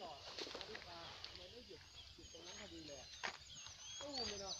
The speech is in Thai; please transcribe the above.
จอดนาฬิกามันไม่หยุดหยุดตรงนั้นพอดีเลยตู้เลยเนาะ